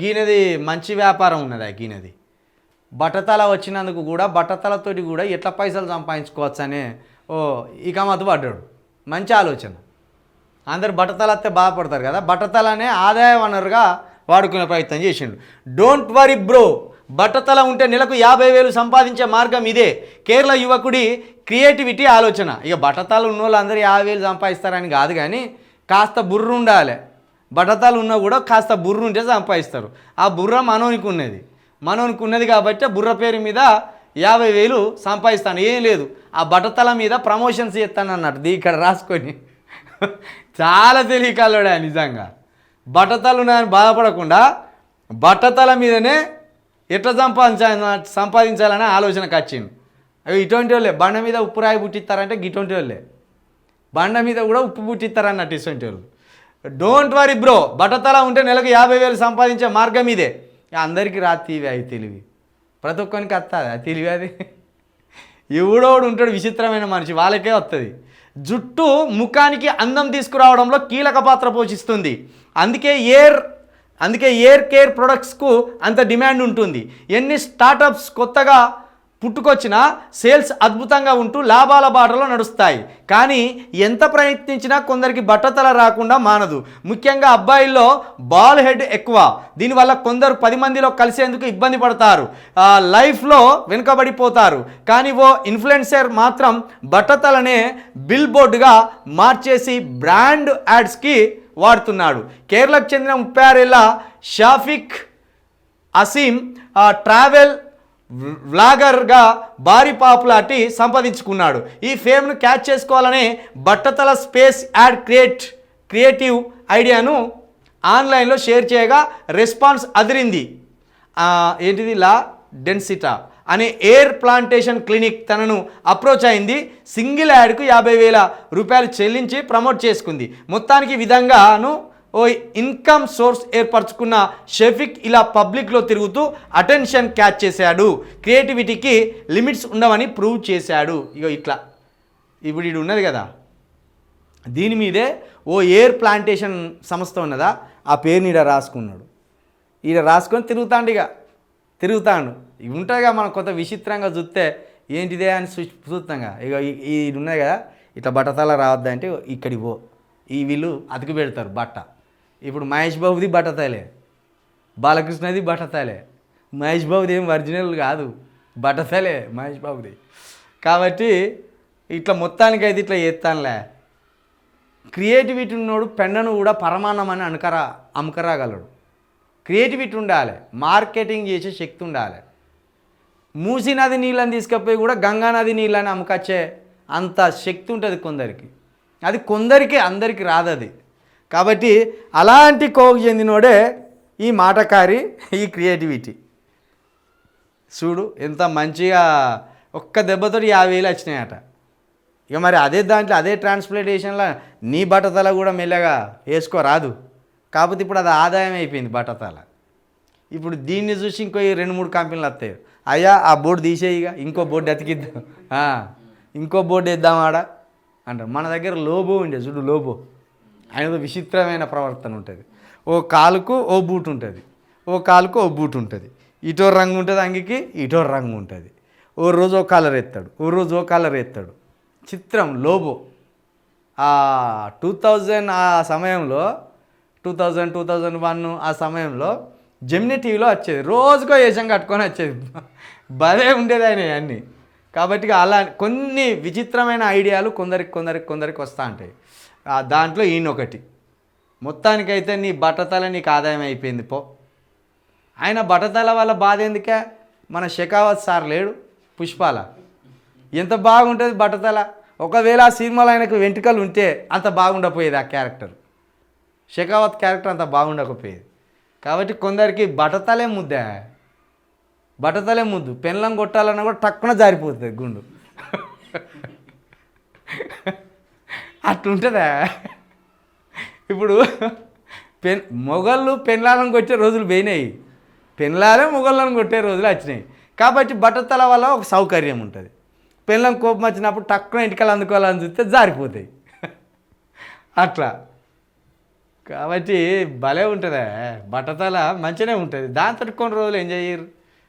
గీనది మంచి వ్యాపారం ఉన్నది ఆ గీనది బట్టతల వచ్చినందుకు కూడా బట్టతలతోటి కూడా ఎట్లా పైసలు సంపాదించుకోవచ్చు అనే ఓ ఇకమతు పడ్డాడు. మంచి ఆలోచన. అందరు బట్టతల వస్తే బాధపడతారు కదా బట్టతలనే ఆదాయ వనరుగా వాడుకునే ప్రయత్నం చేసిండు. డోంట్ వరీ బ్రో బట్టతల ఉంటే నెలకు యాభై వేలు సంపాదించే మార్గం ఇదే. కేరళ యువకుడి క్రియేటివిటీ ఆలోచన. ఇక బట్టతల ఉన్న వాళ్ళు అందరూ యాభై వేలు సంపాదిస్తారని కాదు కానీ కాస్త బుర్రు ఉండాలి బట్టతలు ఉన్నా కూడా కాస్త బుర్ర ఉంటే సంపాదిస్తారు. ఆ బుర్ర మనోనికి ఉన్నది. మనోనికి ఉన్నది కాబట్టి బుర్ర పేరు మీద యాభై వేలు సంపాదిస్తాను. ఏం లేదు. ఆ బట్టతల మీద ప్రమోషన్స్ చేస్తాను అన్నట్టు దీ ఇక్కడ రాసుకొని. చాలా తెలియకల్లోడా నిజంగా. బట్టతలు ఉన్నాయని బాధపడకుండా బట్టతల మీదనే ఎట్లా సంపాదించాలి సంపాదించాలనే ఆలోచనకు వచ్చింది అవి ఇటువంటి వాళ్ళే. బండ మీద ఉప్పు రాయి పుట్టిస్తారంటే ఇటువంటి వాళ్ళే. బండ మీద కూడా ఉప్పు పుట్టిస్తారన్నట్టు ఇటువంటి వాళ్ళు. డోంట్ వరీ బ్రో బట్టతల ఉంటే నెలకు యాభై వేలు సంపాదించే మార్గం ఇదే. అందరికీ రాత్రివి అవి తెలివి. ప్రతి ఒక్కరికి వస్తుంది ఆ తెలివి అది. ఎవడోడు ఉంటాడు విచిత్రమైన మనిషి వాళ్ళకే వస్తుంది జుట్టు ముఖానికి అందం తీసుకురావడంలో కీలక పాత్ర పోషిస్తుంది. అందుకే ఎయిర్ అందుకే ఎయిర్ కేర్ ప్రొడక్ట్స్కు అంత డిమాండ్ ఉంటుంది. ఎన్ని స్టార్టప్స్ కొత్తగా పుట్టుకొచ్చిన సేల్స్ అద్భుతంగా ఉంటూ లాభాల బాటలో నడుస్తాయి. కానీ ఎంత ప్రయత్నించినా కొందరికి బట్టతల రాకుండా మానదు. ముఖ్యంగా అబ్బాయిల్లో బాల్ హెడ్ ఎక్కువ. దీనివల్ల కొందరు పది మందిలో కలిసేందుకు ఇబ్బంది పడతారు. లైఫ్లో వెనుకబడిపోతారు. కానీ ఓ ఇన్ఫ్లుయెన్సర్ మాత్రం బట్టతలనే బిల్ బోర్డుగా మార్చేసి బ్రాండ్ యాడ్స్కి వాడుతున్నాడు. కేరళకు చెందిన ముప్పై ఆరేళ్ళ షాఫిక్ అసీం ట్రావెల్ వ్లాగర్గా భారీ పాపులారిటీ సంపాదించుకున్నాడు. ఈ ఫేమ్ను క్యాచ్ చేసుకోవాలనే బట్టతల స్పేస్ యాడ్ క్రియేట్ క్రియేటివ్ ఐడియాను ఆన్లైన్లో షేర్ చేయగా రెస్పాన్స్ అదిరింది. ఏంటిది? లా డెన్సిటా అనే ఎయిర్ ప్లాంటేషన్ క్లినిక్ తనను అప్రోచ్ అయింది. సింగిల్ యాడ్కు యాభై వేల రూపాయలు చెల్లించి ప్రమోట్ చేసుకుంది. మొత్తానికి విధంగాను ఓ ఇన్కమ్ సోర్స్ ఏర్పరచుకున్న షెఫిక్ ఇలా పబ్లిక్లో తిరుగుతూ అటెన్షన్ క్యాచ్ చేశాడు. క్రియేటివిటీకి లిమిట్స్ ఉండవని ప్రూవ్ చేశాడు. ఇగో ఇట్లా. ఇప్పుడు ఇది ఉన్నది కదా. దీని మీదే ఓ ఎయిర్ ప్లాంటేషన్ సంస్థ ఉన్నదా? ఆ పేరుని ఈడ రాసుకున్నాడు. ఈడ రాసుకొని తిరుగుతాండు ఇక తిరుగుతాండు. ఇవి ఉంటాయిగా మనం కొత్త విచిత్రంగా చూస్తే ఏంటిదే అని చూస్తాంగా ఇక ఇది ఉన్నాయి కదా. ఇట్లా బట్టతల రావద్దంటే ఇక్కడికి పో. ఈ వీళ్ళు అతికి పెడతారు బట్ట. ఇప్పుడు మహేష్ బాబుది బట్టతలే బాలకృష్ణది బట్టతలే మహేష్ బాబుది ఏం ఒరిజినల్ కాదు. బట్టతలే మహేష్ బాబుది. కాబట్టి ఇట్లా మొత్తానికి అయితే ఇట్లా చేస్తానులే. క్రియేటివిటీ ఉన్నోడు పెన్నను కూడా పరమాన్నం అని అనుకరా అమ్మకరాగలడు. క్రియేటివిటీ ఉండాలి. మార్కెటింగ్ చేసే శక్తి ఉండాలి. మూసీ నది నీళ్ళని తీసుకపోయి కూడా గంగా నది నీళ్ళని అమ్మకొచ్చే అంత శక్తి ఉంటుంది కొందరికి. అది కొందరికి అందరికి రాదు అది కాబట్టి అలాంటి కోకు చెందినోడే ఈ మాటకారి ఈ క్రియేటివిటీ. చూడు ఎంత మంచిగా ఒక్క దెబ్బతోటి యాభై వేలు వచ్చినాయట. ఇక మరి అదే దాంట్లో అదే ట్రాన్స్ప్లాంటేషన్లో నీ బట్టతల కూడా మెల్లగా వేసుకోరాదు. కాకపోతే ఇప్పుడు అది ఆదాయం అయిపోయింది బట్టతల. ఇప్పుడు దీన్ని చూసి ఇంకో ఈ రెండు మూడు కంపెనీలు వస్తాయి. అయ్యా ఆ బోర్డు తీసేయిగా ఇంకో బోర్డు అతికిద్దాం. ఇంకో బోర్డు వేద్దాం ఆడ. అంటారు. మన దగ్గర లోబో ఉండే చూడు లోబో. ఆయనతో విచిత్రమైన ప్రవర్తన ఉంటుంది. ఓ కాలుకు ఓ బూట్ ఉంటుంది. ఓ కాలుకు ఓ బూట్ ఉంటుంది. ఇటో రంగు ఉంటుంది అంగికి ఇటో రంగు ఉంటుంది. ఓ రోజు ఓ కలర్ ఎత్తాడు. ఓ రోజు ఓ కలర్ ఎత్తాడు. చిత్రం లోబో. ఆ టూ థౌజండ్ ఆ సమయంలో two thousand two thousand one ఆ సమయంలో జెమిని టీవీలో వచ్చేది. రోజుకో వేషం కట్టుకొని వచ్చేది. భలే ఉండేది ఆయన అన్నీ కాబట్టి అలా కొన్ని విచిత్రమైన ఐడియాలు కొందరికి కొందరికి కొందరికి వస్తూ ఉంటాయి. దాంట్లో ఈయన ఒకటి మొత్తానికైతే నీ బట్టతల నీకు ఆదాయం అయిపోయింది పో. ఆయన బట్టతల వల్ల బాధ ఎందుకే? మన షెకావత్ సార్ లేడు పుష్పాల. ఎంత బాగుంటుంది బట్టతల? ఒకవేళ ఆ సినిమాలో ఆయనకు వెంట్రుకలు ఉంటే అంత బాగుండకపోయేది ఆ క్యారెక్టర్. షెకావత్ క్యారెక్టర్ అంత బాగుండకపోయేది. కాబట్టి కొందరికి బట్టతలే ముద్ద. బట్టతలే ముద్దు. పెన్లం కొట్టాలన్నా కూడా టక్కున జారిపోతుంది గుండు. అట్లుంటుందా? ఇప్పుడు పెన్ మొగళ్ళు పెన్లాలను కొట్టే రోజులు పోయినాయి. పెన్లాలే మొగళ్ళను కొట్టే రోజులు వచ్చినాయి. కాబట్టి బట్టతల వల్ల ఒక సౌకర్యం ఉంటుంది. పెళ్ళం కోపం వచ్చినప్పుడు టక్కున ఇంటికలు అందుకోవాలని చూస్తే జారిపోతాయి. అట్లా. కాబట్టి భలే ఉంటుందా? బట్టతల మంచిగానే ఉంటుంది. దాంతో కొన్ని రోజులు ఎంజాయ్ చేయరు.